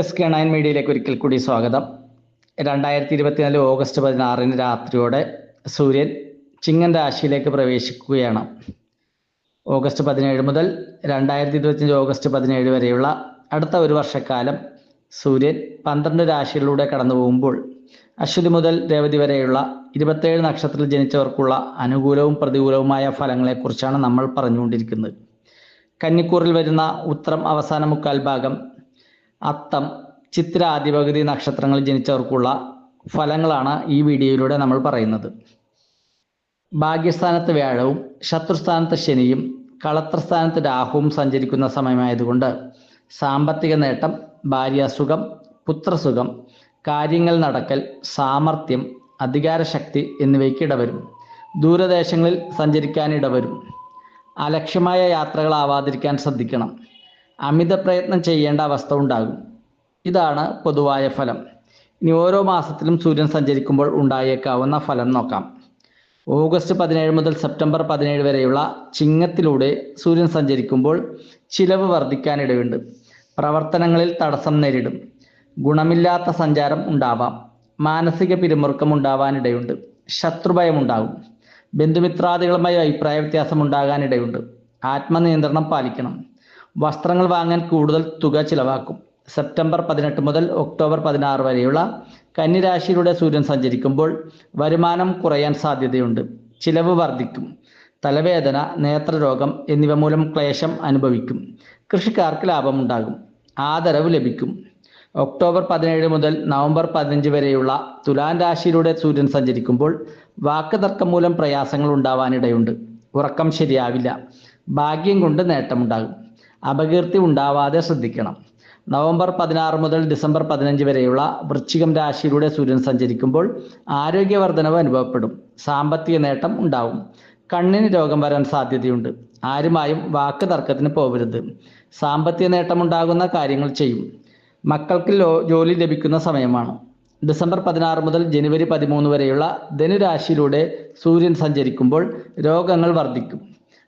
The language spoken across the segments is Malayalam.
എസ് കെ നയൻ മീഡിയയിലേക്ക് ഒരിക്കൽ കൂടി സ്വാഗതം. രണ്ടായിരത്തി ഇരുപത്തിനാല് ഓഗസ്റ്റ് പതിനാറിന് രാത്രിയോടെ സൂര്യൻ ചിങ്ങൻ രാശിയിലേക്ക് പ്രവേശിക്കുകയാണ്. ഓഗസ്റ്റ് പതിനേഴ് മുതൽ രണ്ടായിരത്തി ഇരുപത്തിയഞ്ച് ഓഗസ്റ്റ് പതിനേഴ് വരെയുള്ള അടുത്ത ഒരു വർഷക്കാലം സൂര്യൻ പന്ത്രണ്ട് രാശികളിലൂടെ കടന്നു പോകുമ്പോൾ അശ്വതി മുതൽ രേവതി വരെയുള്ള ഇരുപത്തേഴ് നക്ഷത്രത്തിൽ ജനിച്ചവർക്കുള്ള അനുകൂലവും പ്രതികൂലവുമായ ഫലങ്ങളെക്കുറിച്ചാണ് നമ്മൾ പറഞ്ഞുകൊണ്ടിരിക്കുന്നത്. കന്നിക്കൂറിൽ വരുന്ന ഉത്രം അവസാന മുക്കാൽ ഭാഗം അത്തം ചിത്ര ആദിപകുതി നക്ഷത്രങ്ങളിൽ ജനിച്ചവർക്കുള്ള ഫലങ്ങളാണ് ഈ വീഡിയോയിലൂടെ നമ്മൾ പറയുന്നത്. ഭാഗ്യസ്ഥാനത്ത് വ്യാഴവും ശത്രുസ്ഥാനത്ത് ശനിയും കളത്രസ്ഥാനത്ത് രാഹുവും സഞ്ചരിക്കുന്ന സമയമായതുകൊണ്ട് സാമ്പത്തിക നേട്ടം ഭാര്യാസുഖം പുത്രസുഖം കാര്യങ്ങൾ നടക്കൽ സാമർഥ്യം അധികാരശക്തി എന്നിവയ്ക്ക് ഇടവരും. ദൂരദേശങ്ങളിൽ സഞ്ചരിക്കാൻ ഇടവരും. അലക്ഷ്യമായ യാത്രകളാവാതിരിക്കാൻ ശ്രദ്ധിക്കണം. അമിത പ്രയത്നം ചെയ്യേണ്ട അവസ്ഥ ഉണ്ടാകും. ഇതാണ് പൊതുവായ ഫലം. ഇനി ഓരോ മാസത്തിലും സൂര്യൻ സഞ്ചരിക്കുമ്പോൾ ഉണ്ടായേക്കാവുന്ന ഫലം നോക്കാം. ഓഗസ്റ്റ് പതിനേഴ് മുതൽ സെപ്റ്റംബർ പതിനേഴ് വരെയുള്ള ചിങ്ങത്തിലൂടെ സൂര്യൻ സഞ്ചരിക്കുമ്പോൾ ചിലവ് വർദ്ധിക്കാനിടയുണ്ട്. പ്രവർത്തനങ്ങളിൽ തടസ്സം നേരിടും. ഗുണമില്ലാത്ത സഞ്ചാരം ഉണ്ടാവാം. മാനസിക പിരിമുറുക്കം ഉണ്ടാവാനിടയുണ്ട്. ശത്രുഭയം ഉണ്ടാകും. ബന്ധുമിത്രാദികളുമായി അഭിപ്രായ വ്യത്യാസം ഉണ്ടാകാനിടയുണ്ട്. ആത്മനിയന്ത്രണം പാലിക്കണം. വസ്ത്രങ്ങൾ വാങ്ങാൻ കൂടുതൽ തുക ചിലവാക്കും. സെപ്റ്റംബർ പതിനെട്ട് മുതൽ ഒക്ടോബർ പതിനാറ് വരെയുള്ള കന്നിരാശിയിലൂടെ സൂര്യൻ സഞ്ചരിക്കുമ്പോൾ വരുമാനം കുറയാൻ സാധ്യതയുണ്ട്. ചിലവ് വർദ്ധിക്കും. തലവേദന നേത്രരോഗം എന്നിവ മൂലം ക്ലേശം അനുഭവിക്കും. കൃഷിക്കാർക്ക് ലാഭമുണ്ടാകും ആദരവ് ലഭിക്കും. ഒക്ടോബർ പതിനേഴ് മുതൽ നവംബർ പതിനഞ്ച് വരെയുള്ള തുലാൻ രാശിയിലൂടെ സൂര്യൻ സഞ്ചരിക്കുമ്പോൾ വാക്കുതർക്കം മൂലം പ്രയാസങ്ങൾ ഉണ്ടാവാനിടയുണ്ട്. ഉറക്കം ശരിയാവില്ല. ഭാഗ്യം കൊണ്ട് നേട്ടമുണ്ടാകും. അപകീർത്തി ഉണ്ടാവാതെ ശ്രദ്ധിക്കണം. നവംബർ പതിനാറ് മുതൽ ഡിസംബർ പതിനഞ്ച് വരെയുള്ള വൃശ്ചികം രാശിയിലൂടെ സൂര്യൻ സഞ്ചരിക്കുമ്പോൾ ആരോഗ്യവർദ്ധനവ് അനുഭവപ്പെടും. സാമ്പത്തിക നേട്ടം ഉണ്ടാവും. കണ്ണിന് രോഗം വരാൻ സാധ്യതയുണ്ട്. ആരുമായും വാക്ക് തർക്കത്തിന് പോകരുത് സാമ്പത്തിക നേട്ടമുണ്ടാകുന്ന കാര്യങ്ങൾ ചെയ്യും. മക്കൾക്ക് ജോലി ലഭിക്കുന്ന സമയമാണ്. ഡിസംബർ പതിനാറ് മുതൽ ജനുവരി പതിമൂന്ന് വരെയുള്ള ധനുരാശിയിലൂടെ സൂര്യൻ സഞ്ചരിക്കുമ്പോൾ രോഗങ്ങൾ വർദ്ധിക്കും.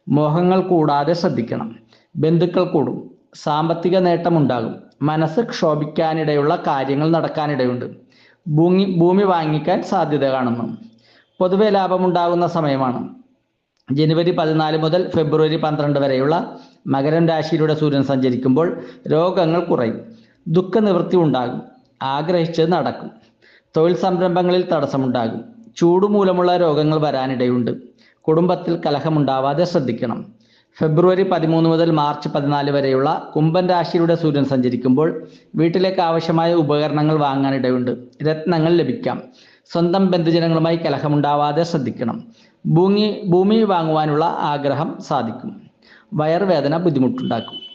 മോഹങ്ങൾ കൂടാതെ ശ്രദ്ധിക്കണം. ബന്ധുക്കൾ കൂടും. സാമ്പത്തിക നേട്ടമുണ്ടാകും. മനസ്സ് ക്ഷോഭിക്കാനിടയുള്ള കാര്യങ്ങൾ നടക്കാനിടയുണ്ട്. ഭൂമി ഭൂമി വാങ്ങിക്കാൻ സാധ്യത കാണുന്നു. പൊതുവെ ലാഭമുണ്ടാകുന്ന സമയമാണ്. ജനുവരി പതിനാല് മുതൽ ഫെബ്രുവരി പന്ത്രണ്ട് വരെയുള്ള മകരം രാശിയിലൂടെ സൂര്യൻ സഞ്ചരിക്കുമ്പോൾ രോഗങ്ങൾ കുറയും. ദുഃഖനിവൃത്തി ഉണ്ടാകും. ആഗ്രഹിച്ചത് നടക്കും. തൊഴിൽ സംരംഭങ്ങളിൽ തടസ്സമുണ്ടാകും. ചൂടുമൂലമുള്ള രോഗങ്ങൾ വരാനിടയുണ്ട്. കുടുംബത്തിൽ കലഹമുണ്ടാവാതെ ശ്രദ്ധിക്കണം. ഫെബ്രുവരി പതിമൂന്ന് മുതൽ മാർച്ച് പതിനാല് വരെയുള്ള കുംഭൻ രാശിയുടെ സൂര്യൻ സഞ്ചരിക്കുമ്പോൾ വീട്ടിലേക്ക് ആവശ്യമായ ഉപകരണങ്ങൾ വാങ്ങാനിടയുണ്ട് രത്നങ്ങൾ ലഭിക്കാം. സ്വന്തം ബന്ധുജനങ്ങളുമായി കലഹമുണ്ടാവാതെ ശ്രദ്ധിക്കണം. ഭൂമി ഭൂമി വാങ്ങുവാനുള്ള ആഗ്രഹം സാധിക്കും. വയറുവേദന ബുദ്ധിമുട്ടുണ്ടാക്കും.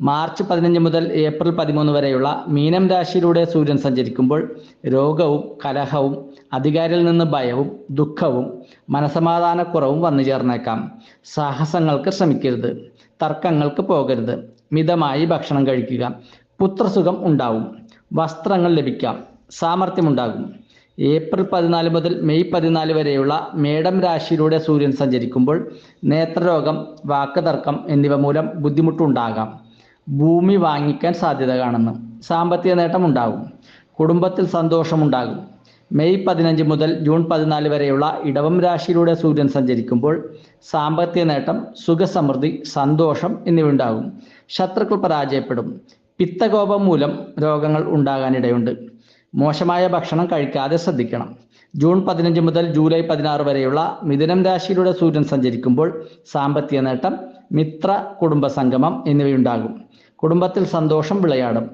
മാർച്ച് പതിനഞ്ച് മുതൽ ഏപ്രിൽ പതിമൂന്ന് വരെയുള്ള മീനം രാശിയിലൂടെ സൂര്യൻ സഞ്ചരിക്കുമ്പോൾ രോഗവും കലഹവും അധികാരിയിൽ നിന്ന് ഭയവും ദുഃഖവും മനസമാധാനക്കുറവും വന്നു ചേർന്നേക്കാം. സാഹസങ്ങൾക്ക് ശ്രമിക്കരുത്. തർക്കങ്ങൾക്ക് പോകരുത്. മിതമായി ഭക്ഷണം കഴിക്കുക. പുത്രസുഖം ഉണ്ടാവും. വസ്ത്രങ്ങൾ ലഭിക്കാം. സാമർഥ്യമുണ്ടാകും. ഏപ്രിൽ പതിനാല് മുതൽ മെയ് പതിനാല് വരെയുള്ള മേടം രാശിയിലൂടെ സൂര്യൻ സഞ്ചരിക്കുമ്പോൾ നേത്രരോഗം വാക്കുതർക്കം എന്നിവ മൂലം ബുദ്ധിമുട്ടുണ്ടാകാം. ഭൂമി വാങ്ങിക്കാൻ സാധ്യത കാണുന്നു. സാമ്പത്തിക നേട്ടം ഉണ്ടാകും. കുടുംബത്തിൽ സന്തോഷമുണ്ടാകും മെയ് പതിനഞ്ച് മുതൽ ജൂൺ പതിനാല് വരെയുള്ള ഇടവം രാശിയിലൂടെ സൂര്യൻ സഞ്ചരിക്കുമ്പോൾ സാമ്പത്തിക നേട്ടം സുഖസമൃദ്ധി സന്തോഷം എന്നിവ ഉണ്ടാകും ശത്രുക്കൾ പരാജയപ്പെടും. പിത്തകോപം മൂലം രോഗങ്ങൾ ഉണ്ടാകാനിടയുണ്ട്. മോശമായ ഭക്ഷണം കഴിക്കാതെ ശ്രദ്ധിക്കണം. ജൂൺ പതിനഞ്ച് മുതൽ ജൂലൈ പതിനാറ് വരെയുള്ള മിഥുനം രാശിയിലൂടെ സൂര്യൻ സഞ്ചരിക്കുമ്പോൾ സാമ്പത്തിക നേട്ടം മിത്ര കുടുംബ സംഗമം എന്നിവയുണ്ടാകും. കുടുംബത്തിൽ സന്തോഷം വിളയാടും.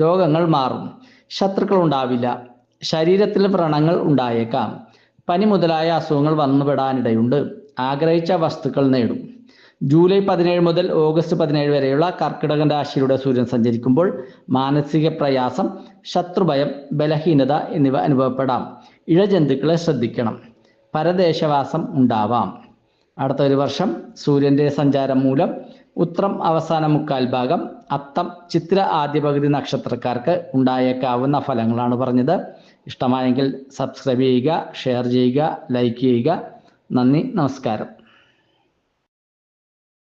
രോഗങ്ങൾ മാറും. ശത്രുക്കൾ ഉണ്ടാവില്ല. ശരീരത്തിൽ വ്രണങ്ങൾ ഉണ്ടായേക്കാം. പനി മുതലായ അസുഖങ്ങൾ വന്നുപെടാനിടയുണ്ട് ആഗ്രഹിച്ച വസ്തുക്കൾ നേടും. ജൂലൈ പതിനേഴ് മുതൽ ഓഗസ്റ്റ് പതിനേഴ് വരെയുള്ള കർക്കിടകൻ രാശിയിലൂടെ സൂര്യൻ സഞ്ചരിക്കുമ്പോൾ മാനസിക പ്രയാസം ശത്രുഭയം ബലഹീനത എന്നിവ അനുഭവപ്പെടാം. ഇഴജന്തുക്കളെ ശ്രദ്ധിക്കണം. പരദേശവാസം ഉണ്ടാവാം. അടുത്ത ഒരു വർഷം സൂര്യന്റെ സഞ്ചാരം മൂലം ഉത്രം അവസാന മുക്കാൽ ഭാഗം അത്തം ചിത്ര ആദ്യ പകുതി നക്ഷത്രക്കാർക്ക് ഉണ്ടായേക്കാവുന്ന ഫലങ്ങളാണ് പറഞ്ഞത്. ഇഷ്ടമായെങ്കിൽ സബ്സ്ക്രൈബ് ചെയ്യുക ഷെയർ ചെയ്യുക ലൈക്ക് ചെയ്യുക. നന്ദി നമസ്കാരം.